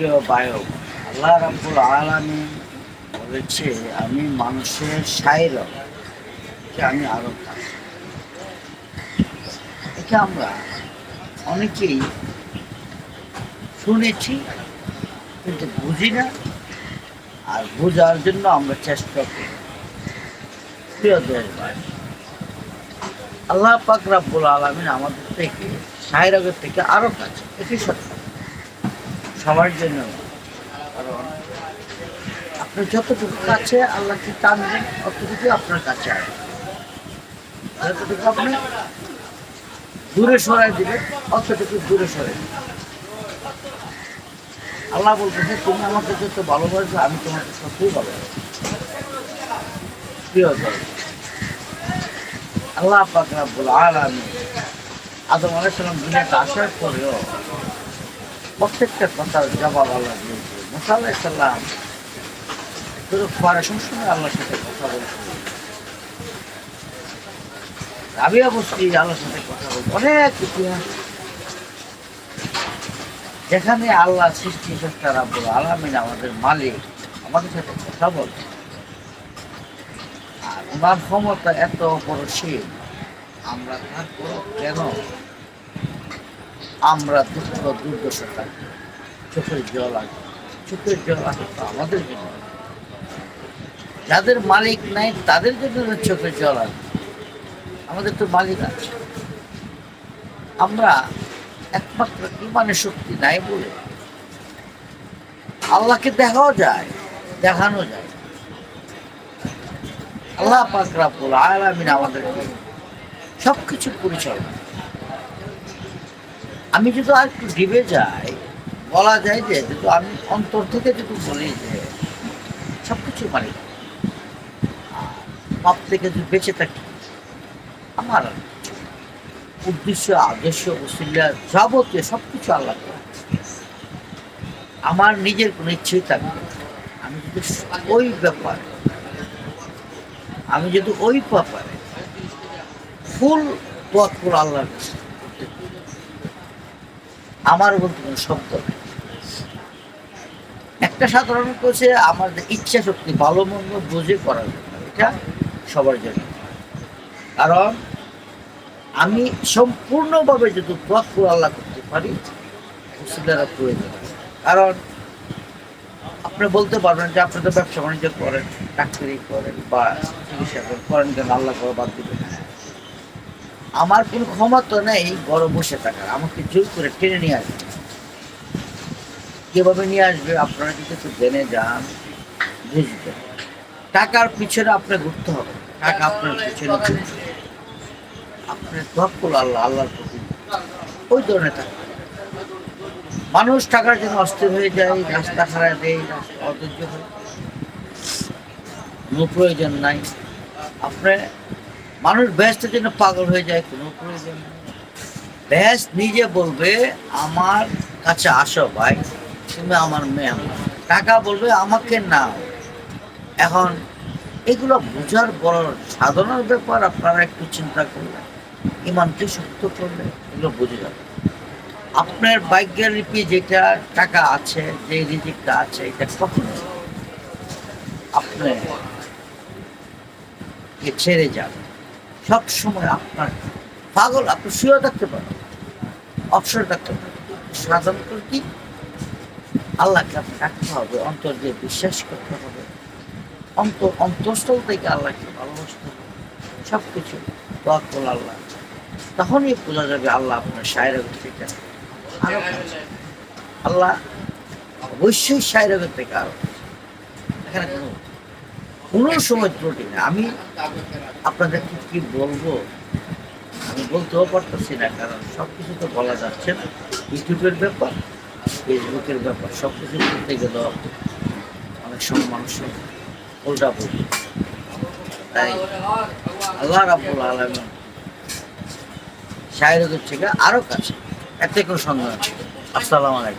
প্রিয় বায়ক, আল্লাহ রাব্বুল আলামিন বলেছে, আমি মানুষের সাইর আমি আরও এটা আমরা অনেকেই শুনেছি, কিন্তু বুঝি না, আর বোঝার জন্য আমরা চেষ্টা করি। প্রিয় দেশবাসী, আল্লাহ পাক রাব্বুল আলামিন আমাদের থেকে সাইরাগের থেকে আরও কাছে এটি সত্য। সবার জন্য। আপনি যতটুকু কাছে আল্লাহকে টানবেন অতটুকু আপনার কাছে আসবে। যতটুকু আপনি দূরে সরাই দিবেন, অতটুকু দূরে সরাই দিবেন। আল্লাহ বলতেছে তুমি আমাকে যত ভালোবাসবে আমি তোমাকে সত্যিই ভালোবাসি। প্রিয় আল্লাহ পাক রাব্বুল আলামিন আদম আলাইহিস সালাম দুনিয়াতে আসার পরেও প্রত্যেকটা কথার জবাব আল্লাহ দিয়েছে। মুসা আলাইহিস সালাম শুধু পরে সবসময় আল্লাহর সাথে কথা বলছে আল্লাহর সাথে কথা বলছে অনেক ইতিহাস। যেখানে আল্লাহ সৃষ্টি সত্তা রাব্বুল আলামিন আমাদের মালিক, আমাদের সাথে কথা বলছে আর ওনার ক্ষমতা এত অপরসীম আমরা তারপর কেন আমরা দুঃখ, দুর্দশা থাকি। চোখের জল আসে চোখের জল আসে তো আমাদের জন্য। যাদের মালিক নাই, তাদের জন্য চোখের জল আসে আমাদের তো মালিক আছে। আমরা একমাত্র ইমানের শক্তি নাই বলে আল্লাহকে দেখাও যায়, দেখানো যায়। আল্লাহ পাক রাব্বুল আলামিন আমাদেরকে সবকিছু পরিচালনা আমি যদি আর একটু ডিবে যাই, বলা যায় যে যদি আমি অন্তর থেকে যদি বলি যে সবকিছু মালিক আর পাপ থেকে যদি বেঁচে থাকি, আমার উদ্দেশ্য, আদর্শ ওসিলা যাবতীয় সবকিছু আল্লাহ করে। আমার নিজের কোনো ইচ্ছেই থাকবে আমি যদি ওই ব্যাপার, আমি যদি ওই ব্যাপারে ফুল পথ পুরো আল্লাহর কাছে আমার বলতে কোনো শব্দ নেই একটা সাধারণ হচ্ছে আমার ইচ্ছা শক্তি ভালো মন্দ বুঝে করার জন্য, এটা সবার জন্য। কারণ আমি সম্পূর্ণভাবে যদি পথ আল্লাহ করতে পারি, মুসলিমরা প্রয়োজন। কারণ আপনি বলতে পারবেন যে আপনি তো ব্যবসা বাণিজ্য করেন ডাক্তারি করেন বা চিকিৎসা করেন করেন কেন? আল্লাহ করে বাদ দিবেন আমার কোনো ক্ষমতা নেই, বড় বসে থাকার। আমাকে জোর করে টেনে নিয়ে আসবে। কীভাবে নিয়ে আসবে আপনারা যদি একটু জেনে যান, বুঝবেন। টাকার পিছনে আপনার ঘুরতে হবে। টাকা আপনার পিছনে আপনার তহকুল আল্লাহ, আল্লাহর প্রতি। ওই ধরনের টাকা। মানুষ টাকার জন্য অস্থির হয়ে যায়, রাস্তা খারাপ দেয় অধৈর্য হয়। কোনো প্রয়োজন নাই। আপনার মানুষ ব্যস্তের জন্য পাগল হয়ে যায়, কোনো প্রয়োজন ব্যাস নিজে বলবে, আমার কাছে আসো ভাই, তুমি আমার মেহমান। টাকা বলবে, আমাকে নাও। এখন এগুলো বোঝার বড় সাধনার ব্যাপার, আপনারা একটু চিন্তা করলেন ইমানকে শক্ত করলে এগুলো বুঝে যাবে। আপনার ভাগ্যের লিপি যেটা টাকা আছে, যে রিজিকটা আছে, এটা কখনো আপনার ছেড়ে যাবে? সব সময় আপনার পাগল, আপনি শুয়ে থাকতে পারেন। অবসর থাকতে পারেন। সাধারণত কি? আল্লাহকে আপনি রাখতে হবে, অন্তর দিয়ে বিশ্বাস করতে হবে। অন্তর, অন্তঃস্থল থেকে আল্লাহকে ভালোবাসতে হবে। সব কিছু দোয়া আল্লাহ। তখনই বোঝা যাবে আল্লাহ আপনার সায়রের থেকে আরও আল্লাহ অবশ্যই সায়রের থেকে আরও এখানে কোনো কোনো সময় ত্রুটি নেই। আমি আপনাদেরকে কি বলব? আমি বলতেও পারতেছি না, কারণ সব কিছু তো বলা যাচ্ছে না। ইউটিউবের ব্যাপার, ফেসবুকের ব্যাপার সব কিছু বলতে গেলেও অনেক সময় মানুষের উল্টা বলবে তাই আল্লাহ রাবুল আলমী শাহরুখের থেকে আরও কাছে। এতে কোনো সন্দেহ আসসালামু আলাইকুম।